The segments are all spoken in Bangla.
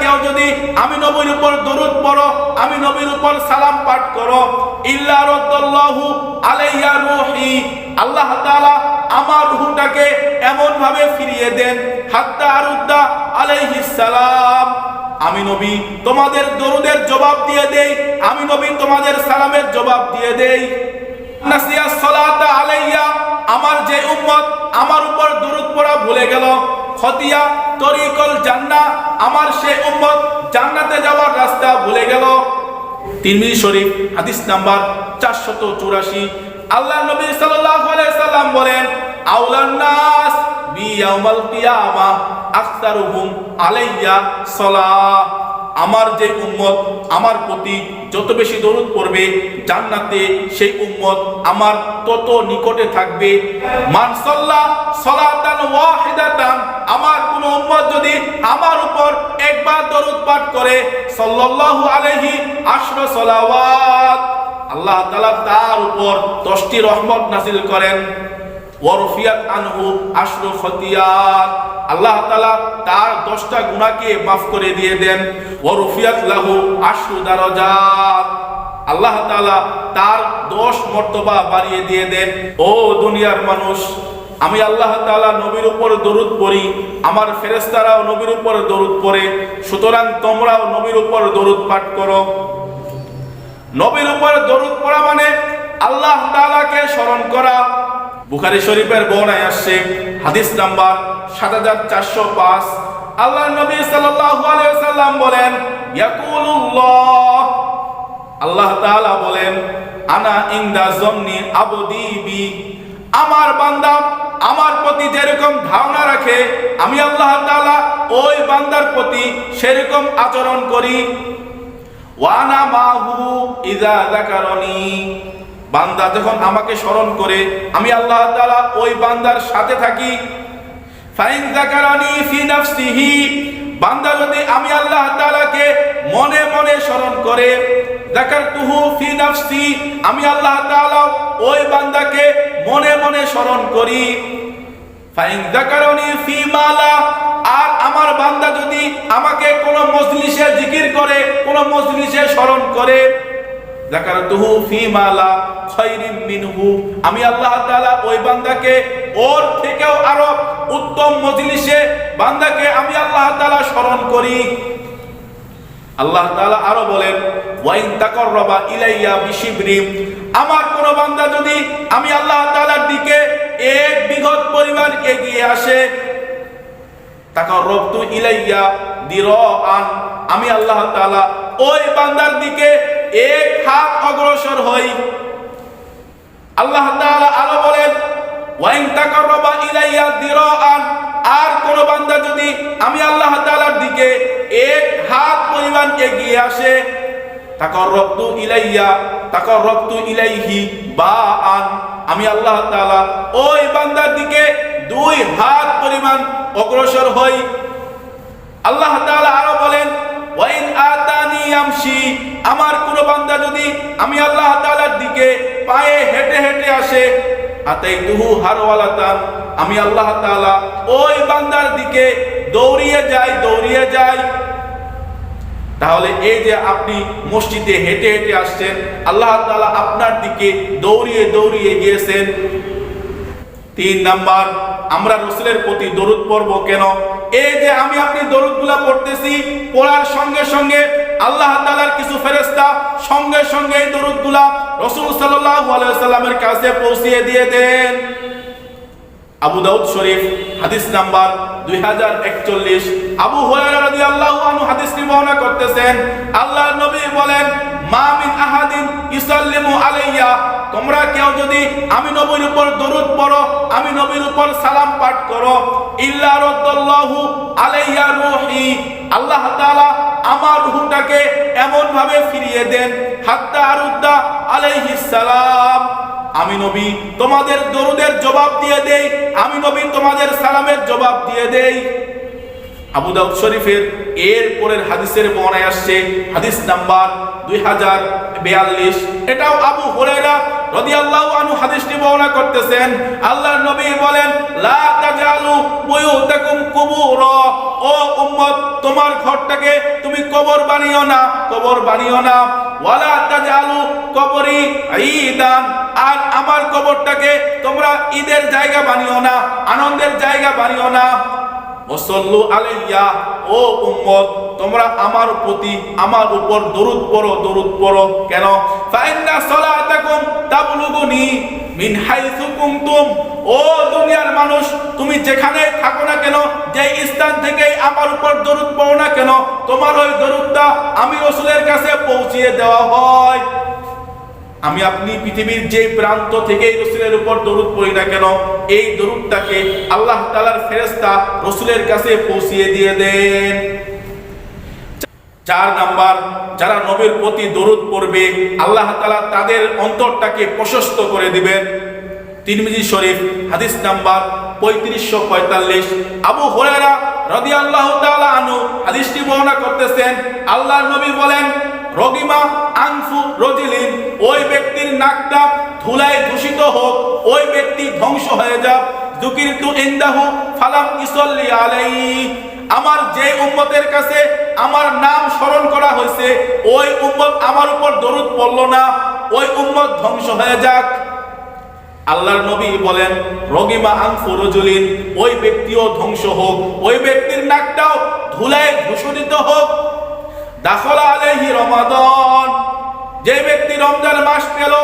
কেউ যদি আমি নবীর উপর দরুদ পড়ো, আমি নবীর উপর সালাম পাঠ করো, ইল্লা রাদ্দাল্লাহু আলাইয়া রূহি, আল্লাহ তাআলা আমার রূহটাকে এমন ভাবে ফিরিয়ে দেন, হাত্তা আরুদ্দা আলাইহিস সালাম। আমি নবী তোমাদের দরুদের জবাব দিয়ে দেই, আমি নবী তোমাদের সালামের জবাব দিয়ে দেই। নাসিয়া সালাতা আলাইয়া আমার যে উম্মত, আমার উপর দরুদ পড়া ভুলে গেল। খতিয়া, তরিকল জান্না আমার সে উম্মত জান্নাতে যাওয়ার রাস্তা ভুলে গেল। তিরমিজি শরীফ, হাদিস নাম্বার 484 আল্লাহ নবী সাল্লাল্লাহু আলাইহি সাল্লাম বলেন আউলান নাস বি ইয়াউমাল কিয়ামা আকতারুহুম আলাইয়া সালাহ। আমার যে উম্মত আমার প্রতি যত বেশি দরুদ পড়বে, জান্নাতে সেই উম্মত আমার তত নিকটে থাকবে। মান সাল্লা সালাতান ওয়াহিদাতান, আমার কোন উম্মত যদি আমার উপর একবার দরুদ পাঠ করে, সাল্লাল্লাহু আলাইহি আশরা সালাওয়াত, আল্লাহ তাআলা তার উপর 10টি রহমত নাযিল করেন। ওয়ারফিয়াত আনহু আশরু খতিয়াত। আল্লাহ তালা তার দশটা গুণাকে মাফ করে দিয়ে দেন। ওয়ারফিয়াত লাহু আশরু দারাজাত। আল্লাহ তাআলা তার 10 মর্তবা বাড়িয়ে দিয়ে দেন, ও দুনিয়ার মানুষ, আমি আল্লাহ তাআলা নবীর উপর দরুদ পড়ি, আমার ফেরেশতারাও নবীর উপর দরুদ পড়ে, সুতরাং তোমরাও নবীর উপর দরুদ পাঠ করো। নবীর উপর দরুদ পড়া মানে আল্লাহ তাআলাকে স্মরণ করা বুখারী শরীফের বর্ণায় আসছে, হাদিস নাম্বার 7405 আল্লাহ নবী সাল্লাল্লাহু আলাইহি ওয়াসাল্লাম বলেন, ইয়াকুলুল্লাহ। আল্লাহ তাআলা বলেন, আনা ইনদা জন্নি আবদি বি। আমার বান্দা আমার প্রতি যেরকম ধারণা রাখে, আমি আল্লাহ তাআলা ওই বান্দার প্রতি সেরকম আচরণ করি। ওয়ানা মাহু ইজা যাকারনি। বান্দা যখন আমাকে স্মরণ করে, আমি আল্লাহ তালা ওই বান্দার সাথে থাকি। বান্দা যদি আমি আল্লাহ তাআলাকে মনে মনে স্মরণ করে, যাকারতুহু ফি নাফসি, আমি আল্লাহ তাআলা ওই বান্দাকে মনে মনে স্মরণ করি। ফাইন যাকারানি ফি মালা, আর আমার বান্দা যদি আমাকে কোন মজলিসে জিকির করে, কোন মজলিসে স্মরণ করে যাকারতুহু খায়রিম মিনহু। আমি আল্লাহ তাআলা ওই বান্দাকে ওর থেকেও আরও উত্তম মজলিসে বান্দাকে আমি আল্লাহ তাআলা স্মরণ করি। আল্লাহ তাআলা আরও বলেন তাকাররাবা ইলাইয়া বিশিবরিম আমার কোন বান্দা যদি আমি আল্লাহ তাআলার দিকে এক বিঘত পরিমাণ এগিয়ে আসে, তাকাররাবতু ইলাইয়া দিরাআন। আমি আল্লাহ তাআলা ওই বান্দার দিকে এক হাত অগ্রসর হই। আল্লাহ তাআলা আরও বলেন, ওয়াইন তাকাররাবা ইলাইয়া দিরাআন আর কোন বান্দা যদি আমি আল্লাহ তাআলার দিকে এক হাত পরিমাণ এগিয়ে আসে, তাকাররাবতু ইলাইয়া তাকাররাবতু ইলাইহি বাআন আমি আল্লাহ তাআলা ওই বান্দার দিকে দুই হাত পরিমাণ অগ্রসর হই। আল্লাহ তাআলা আরও বলেন আমার কোন বান্দা যদি আমি আল্লাহ তাআলার দিকে পায়ে হেঁটে হেঁটে আসে, আতাইতুহু হারওয়ালাতান, আমি আল্লাহ তাআলা ওই বান্দার দিকে দৌড়িয়ে যাই দৌড়িয়ে যাই। তাহলে এই যে আপনি মসজিদে হেঁটে হেঁটে আসছেন, আল্লাহ তাআলা আপনার দিকে দৌড়িয়ে দৌড়িয়ে গিয়েছেন। তিন নাম্বার, আমরা রসুলের প্রতি দরুদ পড়ব কেন? এই যে আমি আপনি দরুদগুলা পড়তেছি, পড়ার সঙ্গে সঙ্গে আল্লাহ তাআলার কিছু ফেরেশতা সঙ্গে সঙ্গে এই দরুদগুলা রসুল সাল্লামের কাছে পৌঁছিয়ে দিয়ে দেন। আবু দাউদ শরীফ, হাদিস নাম্বার 2041 আবু হুরায়রা রাদিয়াল্লাহু আনহু হাদিসটি বর্ণনা করতেছেন, আল্লাহর নবী বলেন, মা মিন আহাদিন ইসাল্লিমু আলাইয়া তোমরা কেউ যদি আমি নবীর উপর দরুদ পড়ো, আমি নবীর উপর সালাম পাঠ করো, ইল্লা রাদ্দাল্লাহু আলাইয়া রূহি, আল্লাহ তাআলা আমার রূহটাকে এমন ভাবে ফিরিয়ে দেন, হাত্তা আরুদ্দা আলাইহিস সালাম। আমি নবী তোমাদের দরুদের জবাব দিয়ে দেই, আমি নবী তোমাদের সালামের জবাব দিয়ে দেই। আবু দাউদ শরীফের এর পরের হাদিসের বর্ণায় আসছে, হাদিস নাম্বার দুই হাজার বিয়াল্লিশ। এটাও আবু হুরায়রা রাদিয়াল্লাহু আনহু হাদিসটি বর্ণনা করতেছেন। আল্লাহর নবী বলেন, লা তাজালু বুয়ুতাকুম কুবুরা। ও উম্মত, তোমার ঘরটাকে তুমি কবর বানিও না, কবর বানিও না। ওয়ালা তাজালু কবরি ঈদান। আর আমার কবরটাকে তোমরা ঈদের জায়গা বানিও না, আনন্দের জায়গা বানিও না। ওসল্লু আলাইয়া, ও উম্মত, তোমরা আমার প্রতি, আমার উপর দরুদ পড়ো দরুদ পড়ো। কেন? ফাইন্না সালাতাকুম তাবলুগুনি মিন হাইসু কুনতুম। ও দুনিয়ার মানুষ, তুমি যেখানে থাকো না কেন, যে স্থান থেকে আমার উপর দরুদ পড়ো না কেন, তোমার ওই দরুদটা আমি রসুলের কাছে পৌঁছিয়ে দেওয়া হয়। আমি আপনি পৃথিবীর যে প্রান্ত থেকে রসুলের উপর দরুদ পড়ি না কেন, এই দরুদটাকে আল্লাহ তালার ফেরেস্তা রসুলের কাছে পৌঁছিয়ে দিয়ে দেন। চার নাম্বার, যারা নবীর প্রতি দরুদ পড়বে, আল্লাহ তালা তাদের অন্তরটাকে প্রশস্ত করে দিবেন। তিরমিজি শরীফ, হাদিস নাম্বার পঁয়ত্রিশশো পঁয়তাল্লিশ। আবু হরেরা রদি আল্লাহ আনু হাদিসটি বর্ণনা করতেছেন আল্লাহ নবী বলেন রগিমা আংফু রজিলিন, ওই ব্যক্তির নাকটা ধুলায় দূষিত হোক, ওই ব্যক্তি ধ্বংস হয়ে যাক। দুকির তু ইন্দাহু ফালাম ইসল্লি আলাই আমার যে উম্মতের কাছে আমার নাম স্মরণ করা হয়েছে, ওই উম্মত আমার উপর দরুদ পড়ল না, ওই উম্মত ধ্বংস হয়ে যাক। আল্লাহর নবী বলেন রগিমা আংফু রজুলিন, ওই ব্যক্তিও ধ্বংস হোক, ওই ব্যক্তির নাকটাও ধুলায় ভূষণিত হোক। দাখলা আলাইহি রমাদান। যে ব্যক্তি রমজান মাস পেল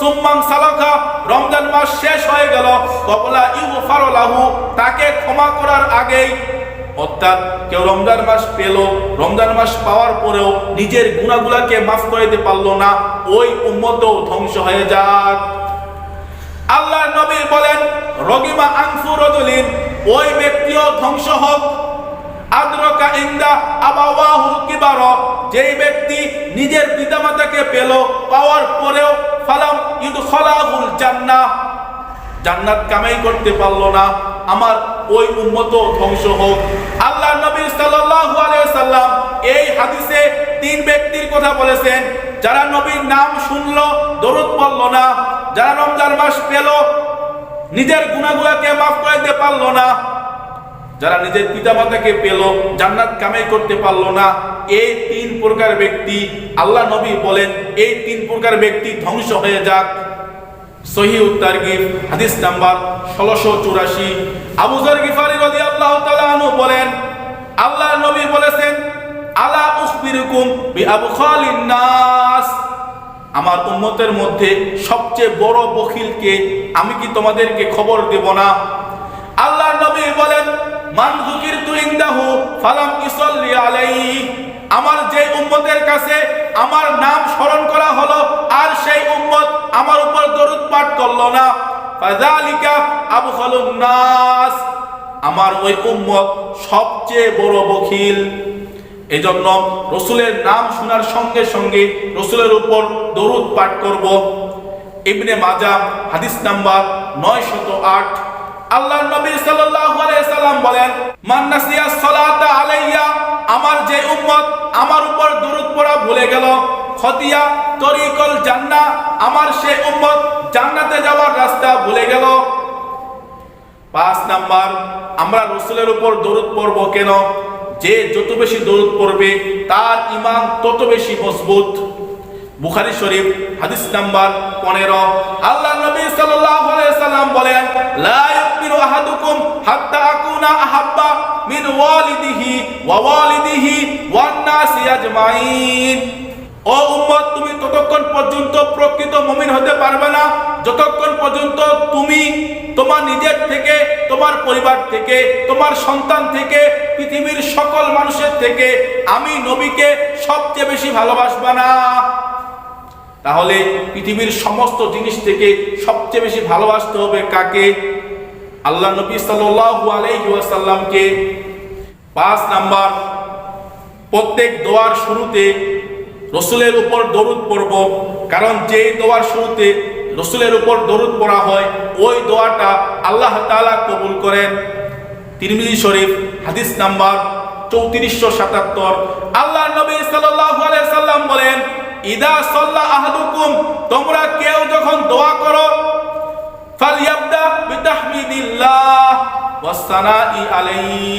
সুম্মান সালাখা রমজান মাস শেষ হয়ে গেল, কবলা ইউফার লাহু, তাকে ক্ষমা করার আগেই, অর্থাৎ কেউ রমজান মাস পেল, রমজান মাস পাওয়ার পরেও নিজের গুণাগুলাকে মাফ করে দিতে পারল না, ওই উম্মতও ধ্বংস হয়ে যাক। আল্লাহ নবী বলেন, রগিমা আংফু রদুলিন ওই ব্যক্তিও ধ্বংস হোক। আদ্রকা ইন্দা আবাওয়াহুল কিবার। যেই ব্যক্তি নিজের পিতামাতাকে পেল, পাওয়ার পরেও ফালাম ইউদখলাহুল জান্নাহ। জান্নাত কামাই করতে পারল না। আমার ওই উম্মত ধ্বংস হোক। আল্লাহ নবী সাল্লাল্লাহু আলাইহি সাল্লাম এই হাদিসে তিন ব্যক্তির কথা বলেছেন। যারা নবীর নাম শুনলো, দরুদ পড়ল না। যারা রমজান মাস পেল, নিজের গুনাহগুলোকে মাফ করে দিতে পারল না। যারা নিজের পিতামাতাকে পেল, জান্নাত কামাই করতে পারল না, এই তিন প্রকার ব্যক্তি আল্লাহ নবী বলেন, এই তিন প্রকার ব্যক্তি ধ্বংস হয়ে যাক। সহি উত্তারগিব হাদিস নাম্বার ষোলোশো চুরাশি। আবু জর গিফারি রদি আল্লাহ আনহু বলেন, আল্লাহ নবী বলেছেন, আলা উখবিরুকুম বি আবু খালিন নাস। আমার উম্মতের মধ্যে সবচেয়ে বড় বখিলকে আমি কি তোমাদেরকে খবর দেব না? মান যুকিরতু ইনদাহু ফালাম ইসাল্লি আলাইহি। আমার যে উম্মতের কাছে আমার নাম স্মরণ করা হলো, আর সেই উম্মত আমার উপর দরুদ পাঠ করল না। ফাযালিকা আবখালুন নাস। আমার ওই উম্মত সবচেয়ে বড় বখিল। এজন্য রসুলের নাম শোনার সঙ্গে সঙ্গে রসুলের উপর দরুদ পাঠ করব। ইবনে মাজা হাদিস নাম্বার নয় শত আট। আল্লাহ নবী সাল্লাল্লাহু আলাইহি সাল্লাম বলেন, মান নাসিয়া আলাইয়া, আমার যে উম্মত আমার উপর দরুদ পড়া ভুলে গেল। খতিয়া তরিকল আমার সে উম্মত জান্নাতে যাওয়ার রাস্তা ভুলে গেল। পাঁচ নাম্বার, আমরা রসুলের উপর দরুদ পড়ব কেন? যে যত বেশি দরুদ পড়বে, তার ইমান তত বেশি মজবুত। বুখারী শরীফ, হাদিস নাম্বার পনেরো। আল্লাহ নবী সাল্লাল্লাহু সাল্লাম বলেন, লা ইউমিনু আহাদুকুম হাত্তা আকুনা আহাব্বা মিন ওয়ালিদিহি ওয়া ওয়ালিদিহি ওয়ান নাসি আজমাইন। ও উম্মত, তুমি ততক্ষণ পর্যন্ত প্রকৃত মুমিন হতে পারবে না। যতক্ষণ পর্যন্ত তুমি তোমার নিজের থেকে, তোমার পরিবার থেকে, তোমার সন্তান থেকে, পৃথিবীর সকল মানুষের থেকে আমি নবীকে সবচেয়ে বেশি ভালোবাসবা না। তাহলে পৃথিবীর সমস্ত জিনিস থেকে সবচেয়ে বেশি ভালোবাসতে হবে কাকে? আল্লাহ নবী সাল্লাল্লাহু আলাইহি ওয়াসাল্লামকে। পাঁচ নাম্বার, প্রত্যেক দোয়ার শুরুতে রসুলের উপর দরুদ পড়ব, কারণ যে দোয়ার শুরুতে রসুলের উপর দরুদ পড়া হয়, ওই দোয়াটা আল্লাহ তাআলা কবুল করেন। তিরমিজি শরীফ, হাদিস নাম্বার চৌত্রিশশো সাতাত্তর। আল্লাহ নবী আলাইহি সাল্লাম বলেন ইদা সাল্লা আহাদুকুম, তোমরা কেউ যখন দোয়া করো, ফালিয়াবদা বিতাহমিদিল্লাহ ওয়াসসানাই আলাইহি,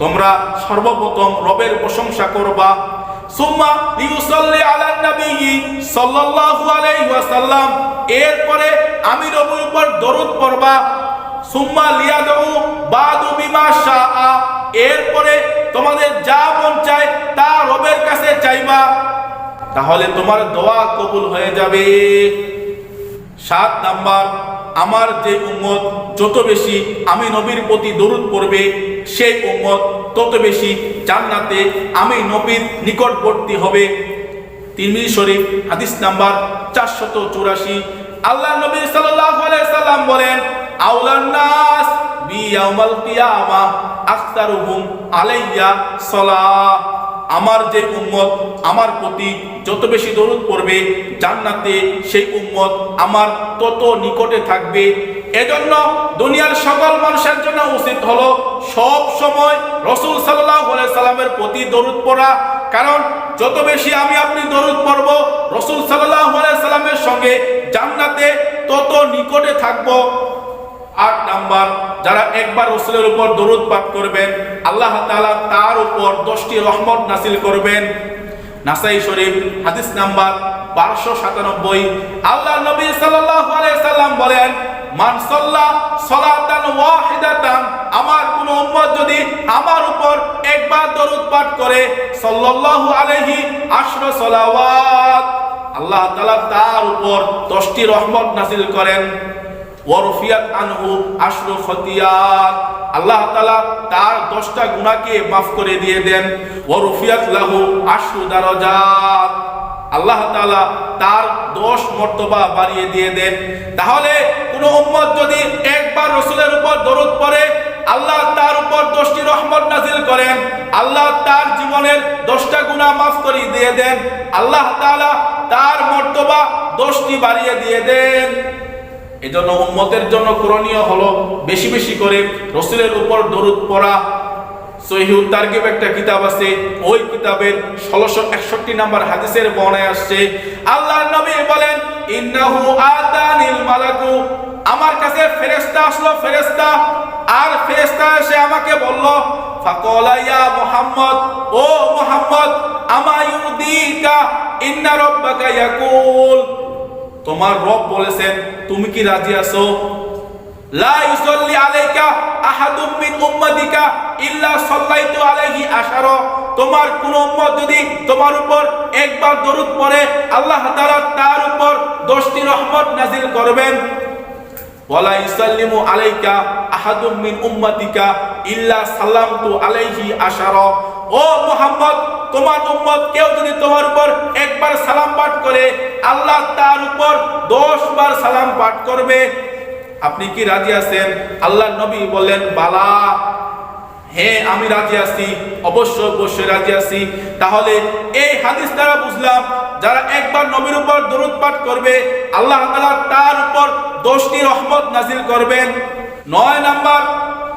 তোমরা সর্বপ্রথম রবের প্রশংসা করবা। সুম্মা ইউসাল্লি আলা নবী সাল্লাল্লাহু আলাইহি ওয়াসাল্লাম, এরপরে আমি রবের উপর দরুদ পড়বা। সুম্মা লিয়াদু বাদু বিমা শাআ, এরপরে তোমাদের যা মন চায় তা রবের কাছে চাইবা। তাহলে তোমার দোয়া কবুল হয়ে যাবে। সাত নাম্বার, আমার যে উম্মত যত বেশি আমি নবীর প্রতি দরুদ পড়বে, সেই উম্মত তত বেশি জান্নাতে আমি নবীর নিকটবর্তী হবে। তিরমিজি শরীফ, হাদিস নাম্বার চারশত চুরাশি। আল্লাহ নবী সাল্লাম বলেন আউলান নাস বি ইয়াউমাল কিয়ামা আকতারুহুম আলাইয়া সালাহ। আমার যে উম্মত আমার প্রতি যত বেশি দরুদ পড়বে, জান্নাতে সেই উম্মত আমার তত নিকটে থাকবে। এজন্য দুনিয়ার সকল মানুষের জন্য উচিত হলো সব সময় রসুল আলাইহি সাল্লামের প্রতি দরুদ পড়া। কারণ যত বেশি আমি আপনি দরুদ পড়ব, রসুল আলাইহি সাল্লামের সঙ্গে জান্নাতে তত নিকটে থাকব। আট নাম্বার, যারা একবার রসুলের উপর দরুদ পাঠ করবেন, আল্লাহ তাআলা তার উপর দশটি রহমত নাসিল করবেন। নাসাই শরীফ, হাদিস নাম্বার বারোশো সাতানব্বই। আল্লাহ নবী আলাইহি সাল্লাম বলেন, মান সাল্লা সালাতান ওয়াহিদাতান আমার কোন উম্মত যদি আমার উপর একবার দরুদ পাঠ করে, সাল্লাল্লাহু আলাইহি আশরা সালাওয়াত, আল্লাহ তাআলা তার উপর দশটি রহমত নাসিল করেন। ওয়ারফিয়াত আনহু আশরু খতিয়াত। আল্লাহ তাআলা তার দশটা গুনাহকে মাফ করে দিয়ে দেন। ওয়ারফিয়াত লাহু আশরু দারাজাত। আল্লাহ তাআলা তার দশ মর্তবা বাড়িয়ে দিয়ে দেন। তাহলে কোন উম্মত যদি একবার রসুলের উপর দরুদ পড়ে, আল্লাহ তার উপর দশটি রহমত নাজিল করেন। আল্লাহ তার জীবনের দশটা গুনাহ মাফ করে দিয়ে দেন। আল্লাহ তাআলা তার মর্তবা দশটি বাড়িয়ে দিয়ে দেন। এজন্য উম্মতের জন্য করণীয় হলো বেশি বেশি করে রসুলের উপর দরুদ পড়া। সহিহ তারকিব একটা কিতাব আছে, ওই কিতাবের ষোলোশো একষট্টি নাম্বার হাদিসের বর্ণায় আসছে আল্লাহ নবী বলেন, ইন্নাহু আতানিল মালাকু। আমার কাছে ফেরেশতা আসলো, ফেরেশতা, আর ফেরেশতা এসে আমাকে বলল, ফাকালা ইয়া মুহাম্মদ, ও মুহাম্মদ, আমা ইন্না রাব্বাকা ইয়াকুল? তোমার রব বলেছেন, তুমি কি রাজি আছো? লা ইউসাল্লি আলাইকা আহাদুম মিন উম্মাতিকা ইল্লা সাল্লাইতু আলাইহি আশারা। তোমার কোন উম্মত যদি তোমার উপর একবার দরুদ পড়ে, আল্লাহ তাআলা তার উপর 10টি রহমত নাজিল করবেন। ওয়ালা ইউসাল্লিমু আলাইকা আহাদুম মিন উম্মাতিকা ইল্লা সাল্লামতু আলাইহি আশারা। ও মোহাম্মদ, তোমার উম্মত কেউ যদি তোমার উপর একবার সালাম পাঠ করে, আল্লাহ তার উপর দশ বার সালাম পাঠ করবে। আপনি কি রাজি আছেন? আল্লাহ নবী বললেন, বালা। হ্যাঁ আমি রাজি আছি অবশ্যই অবশ্যই রাজি আছি। তাহলে এই হাদিস দ্বারা বুঝলাম, যারা একবার নবীর উপর দরুদ পাঠ করবে, আল্লাহ তাআলা তার উপর দশটি রহমত নাজিল করবেন। নয় নাম্বার,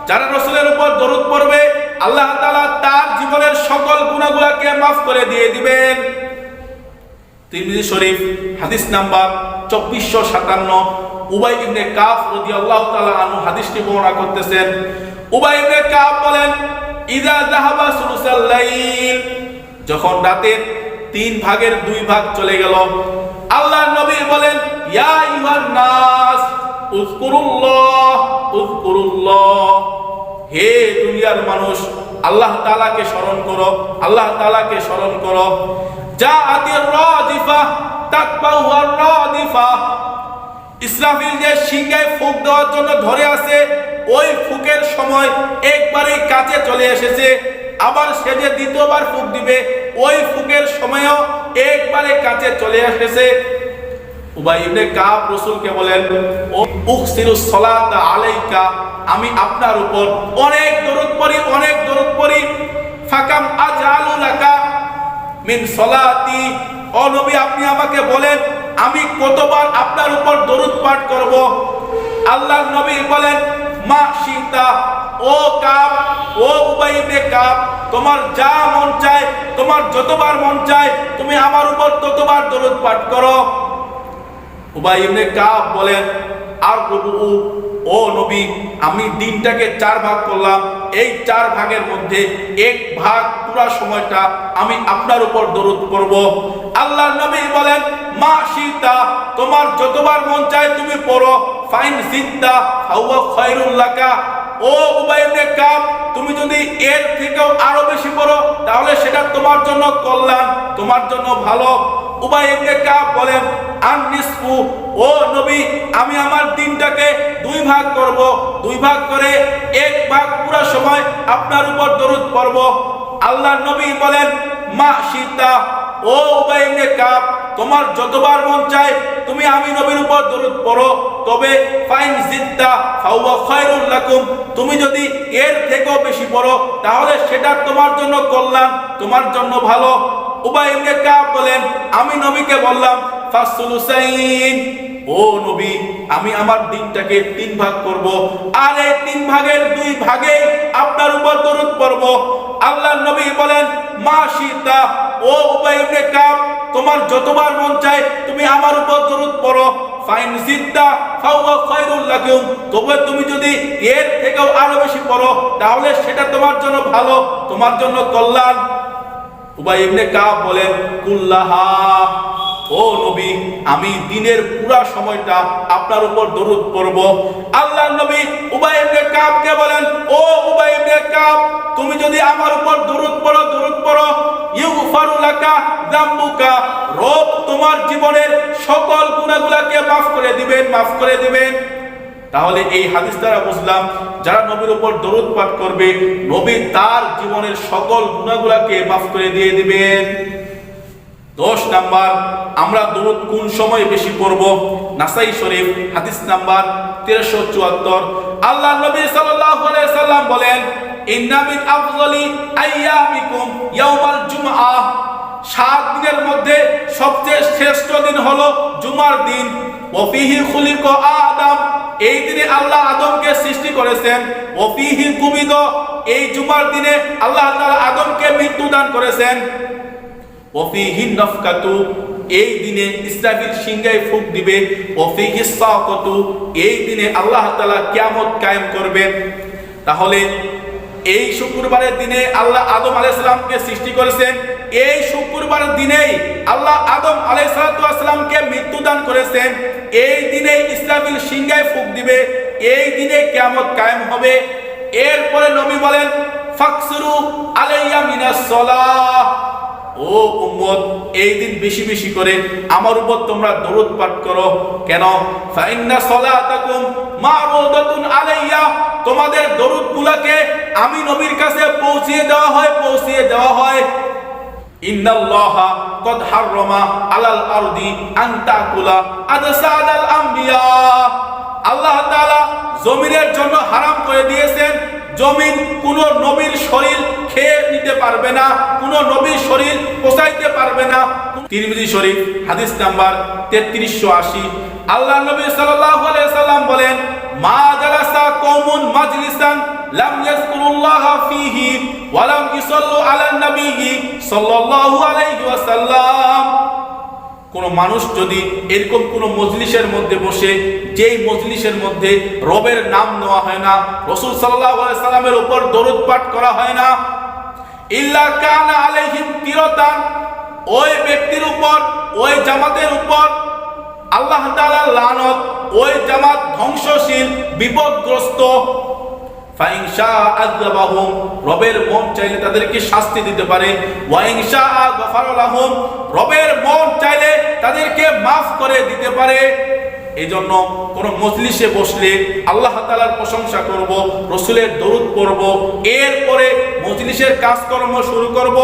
যারা রসুলের উপর দরুদ পড়বে আল্লাহ তালা তার জীবনের সকল গুণাগুলাকে মাফ করে দিয়ে দিবেন। তিরমিজি শরীফ, হাদিস নাম্বার চব্বিশশো সাতান্ন। উবাই ইবনে কাফ রাদিয়াল্লাহু তাআলা আনহু হাদিসটি বর্ণনা করতেছেন। উবাই ইবনে কাফ বলেন ইদা যাহাবা সুলুসাল লাইল। যখন রাতের তিন ভাগের দুই ভাগ চলে গেল, আল্লাহ নবী বলেন, ইয়া ইউহান নাস, উযকুরুল্লাহ উযকুরুল্লাহ। হে দুনিয়ার মানুষ, আল্লাহ তাআলাকে স্মরণ করো, আল্লাহ তাআলাকে স্মরণ করো। যে সিংহায় ফুক দেওয়ার জন্য ধরে আছে, ওই ফুকের সময় একবারই কাছে চলে এসেছে। আবার সে যে দ্বিতীয়বার ফুক দিবে, ওই ফুকের সময়ও একবারে কাছে চলে এসেছে। উবাই ইবনে কাব রাসূলকে বলেন, ও আলাইকা, আমি আপনার উপর অনেক দরুদ পড়ি, অনেক দরুদ পড়ি। ফাকাম আজআলু লাকা মিন সলাতি। ও নবী, আপনি আমাকে বলেন, আমি কতবার আপনার উপর দরুদ পাঠ করব? আল্লাহ নবী বলেন, মা সীতা ও কাব ও ও উবাই ইবনে কাব, তোমার যা মন চায়, তোমার যতবার মন চায়, তুমি আমার উপর ততবার দরুদ পাঠ করো। উবাই ইবনে কাব বলেন আর প্রভু ও নবী, আমি দিনটাকে চার ভাগ করলাম। এই চার ভাগের মধ্যে এক ভাগ পুরা সময়টা আমি আপনার উপর দরুদ করব আল্লাহ নবী বলেন, মা সীতা, তোমার যতবার মন চায় তুমি পড়ো। ফাইন সিদ্দা হাওয়া খয়রুল লাকা। ও উবাই ইবনে কাব, তুমি যদি এর থেকেও আরও বেশি পড়ো, তাহলে সেটা তোমার জন্য কল্যাণ, তোমার জন্য ভালো। উবাই ইবনে কাব বলেন আন ও নবী, আমি আমার দিনটাকে দুই ভাগ করব। দুই ভাগ করে এক ভাগ পুরো সময় আপনার উপর দরুদ পড়ব। আল্লাহ নবী বলেন মা সীতা ও উবাই ইবনে কাব, তোমার যতবার মন চায় তুমি আমি নবীর উপর দরুদ পড়ো। তবে ফাইন জিদ্দা ফাওয়া খায়রুল লাকুম, তুমি যদি এর থেকেও বেশি পড়ো, তাহলে সেটা তোমার জন্য কল্যাণ, তোমার জন্য ভালো। উবাই ইবনে কাব বলেন, আমি নবীকে বললাম ফাসুলুসাইন ও নবী, আমি আমার দিনটাকে তিন ভাগ করব। আর এই তিন ভাগের দুই ভাগে আপনার উপর দরুদ পড়ব। আল্লাহ নবী বলেন, মা সীতা ও উবাই ইবনে কাব, তোমার যতবার মন চায় তুমি আমার উপর দরুদ পড়ো। ফাইন জিদ্দা ফাওয়া খায়রুল লাকুম তবে তুমি যদি এর থেকেও আরও বেশি পড়ো, তাহলে সেটা তোমার জন্য ভালো, তোমার জন্য কল্যাণ। উবাই ইবনে কাব বলেন, কুল্লাহা, ও নবী, আমি দিনের পুরা সময়টা আপনার উপর দরুদ পড়ব। আল্লাহ নবী উবাই ইবনে কাবকে বলেন, ও উবাই ইবনে কাব, তুমি যদি আমার উপর দরুদ পড়ো দরুদ পড়ো, ইউগফারু লাকা যামবুকা, রব তোমার জীবনের সকল গুনাহগুলোকে মাফ করে দিবেন, মাফ করে দিবেন। তাহলে এই হাদিস দ্বারা বুঝলাম, যারা নবীর উপর দরুদ পাঠ করবে, নবী তার জীবনের সকল গুণাগুলাকে মাফ করে দিয়ে দিবেন। দশ নাম্বার, আমরা দরুদ কোন সময় বেশি পড়ব? নাসাই শরীফ, হাদিস নাম্বার তেরোশো চুয়াত্তর। আল্লাহ নবী সাল্লাল্লাহু আলাইহি সাল্লাম বলেন, ইন্না মিন আফযলি আইয়ামিকুম ইয়াউমাল জুমআহ সাত দিনের মধ্যে সবচেয়ে শ্রেষ্ঠ দিন হলো জুমার দিন। ওফিহি খুলিক আদম এই দিনে আল্লাহ আদমকে সৃষ্টি করেছেন। ওফিহি কুবিদ এই জুমার দিনে আল্লাহ তাআলা আদমকে মৃত্যু দান করেছেন। ওফিহি নফকাতু, এই দিনে ইসরাফিল সিংহায় ফুক দিবে। ওফিহি সাকতু, এই দিনে আল্লাহ তাআলা কিয়ামত কায়েম করবেন তাহলে এই শুক্রবারের দিনে আল্লাহ আদম আলাইসালামকে সৃষ্টি করেছেন। এই শুক্রবারের দিনেই আল্লাহ আদম আলাইসালামকে মৃত্যু দান করেছেন। এই দিনে ইসলামিল সিংহায় ফুক দিবে, এই দিনে কেমন কায়েম হবে। এরপরে নবী বলেন, ফাকসুরু আলাইয়া মিনাস সালাহ। ও উম্মত, এই দিন বেশি বেশি করে আমার উপর তোমরা দরুদ পাঠ করো। কেন? ফাইন্না সালাতাকুম মারুদাতুন আলাইয়া। তোমাদের দরুদ গুলাকে আমি নবীর কাছে পৌঁছিয়ে দেওয়া হয়, পৌঁছিয়ে দেওয়া হয়। ইন্নাল্লাহা কদ হাররামা আলাল আরদি আল্লাহ তাআলা জমিনের জন্য হারাম করে দিয়েছেন। জমিন কোন নবীর শরীর খেয়ে নিতে পারবে না, কোন নবীর শরীর পোষাইতে পারবে না। তিরমিজি শরীফ, হাদিস নাম্বার তেত্রিশশো আশি। আল্লাহ নবী সাল্লাল্লাহু সাল্লাম বলেন মা জালাসা কওমুন মাজলিসান লাম ইয়াজকুরুল্লাহ ফীহি ওয়া লাম ইসাল্লু আলান নবিয়্যি সাল্লাল্লাহু আলাইহি ওয়াসাল্লাম। কোন মানুষ যদি এরকম কোন মজলিসের মধ্যে বসে, যেই মজলিসের মধ্যে রবের নাম নেওয়া হয় না, রসুল সাল্লাহ সাল্লামের উপর দরুদ পাঠ করা হয় না, ইল্লা কানা আলাইহিম তিরতান, ওই ব্যক্তির উপর, ওই জামাতের উপর আল্লাহ তাআলা লানত ওই জামাত ধ্বংসশীল, বিপদগ্রস্ত। ফাইংশা আযাবাহুম রবের মন চাইলে তাদেরকে শাস্তি দিতে পারে। ওয়াইংশা গফারালাহুম, রবের মন চাইলে তাদেরকে মাফ করে দিতে পারে। এই জন্য কোন মজলিসে বসলে আল্লাহ তাআলার প্রশংসা করব, রসুলের দরুদ পড়ব, এরপরে মজলিসের কাজকর্ম শুরু করব।